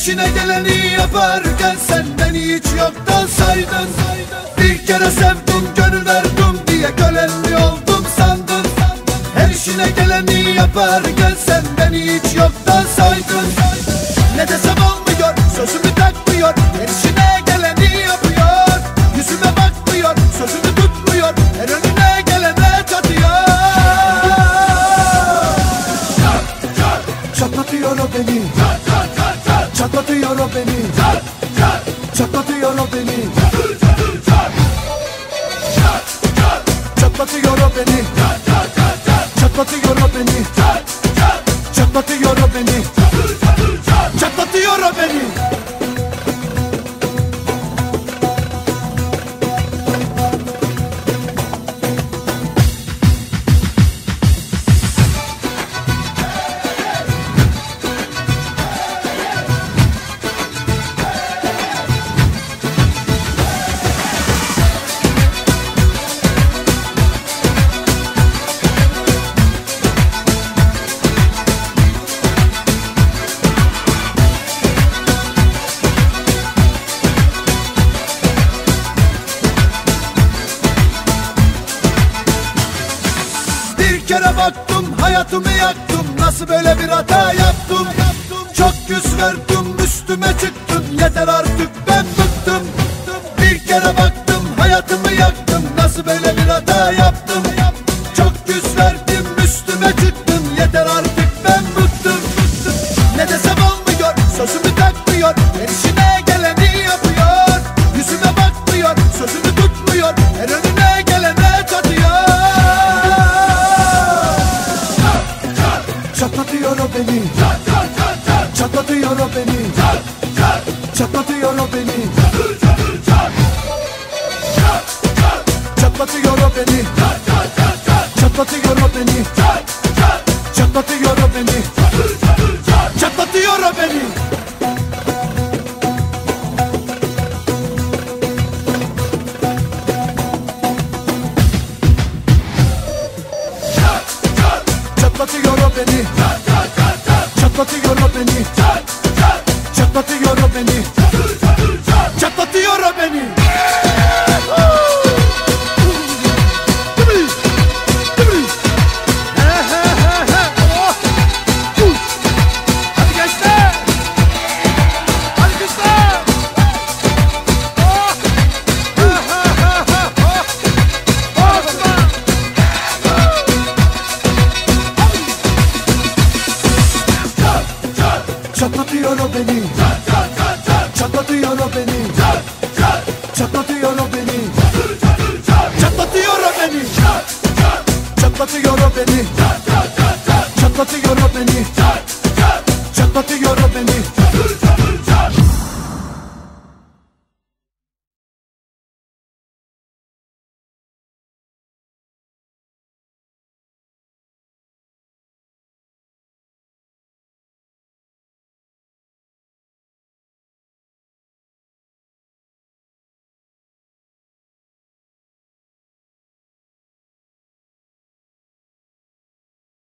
İşine geleni yaparken sen beni hiç yoktan saydın. Bir kere sevdim gönül verdim diye kölen mi oldum sandın. Her işine geleni yaparken sen beni hiç yoktan saydın. Ne desem olmuyor sözümü takmıyor. Her işine geleni yapıyor. Yüzüme bakmıyor sözümü tutmuyor. Her önüne gelene çatıyor. Çatlatıyor o beni Çatlatıyor o beni. Çat çat Çatlatıyor o beni. Çatır çatır çat Çat çat Çatlatıyor o beni. Çat çat çat Çatlatıyor o beni. Kere baktım hayatımı yaktım. Nasıl böyle bir hata yaptım? Çok yüz verdim üstüme çıktın. Yeter artık ben bıktım. Bir kere baktım çatlatıyor o beni. Çat çat Çatlatıyor o beni. Çat Çat çat Çatlatıyor o beni. Çat çat çat Çatlatıyor o beni. Çat çat Çatlatıyor o beni. Çatır çatır çat Çatlatıyor o beni. Çatlatıyor o beni. Çat çat çat Çatlatıyor o beni çatlatıyor beni. Çatır, çatır, çat. Çatlatıyor beni Çatlatıyor o beni. Çatlatıyor o beni çatır, çatır, çat. Çatlatıyor o beni çat, çat. Çatlatıyor o beni çat, çat, çat. Çatlatıyor o beni çat. Çatlatıyor o beni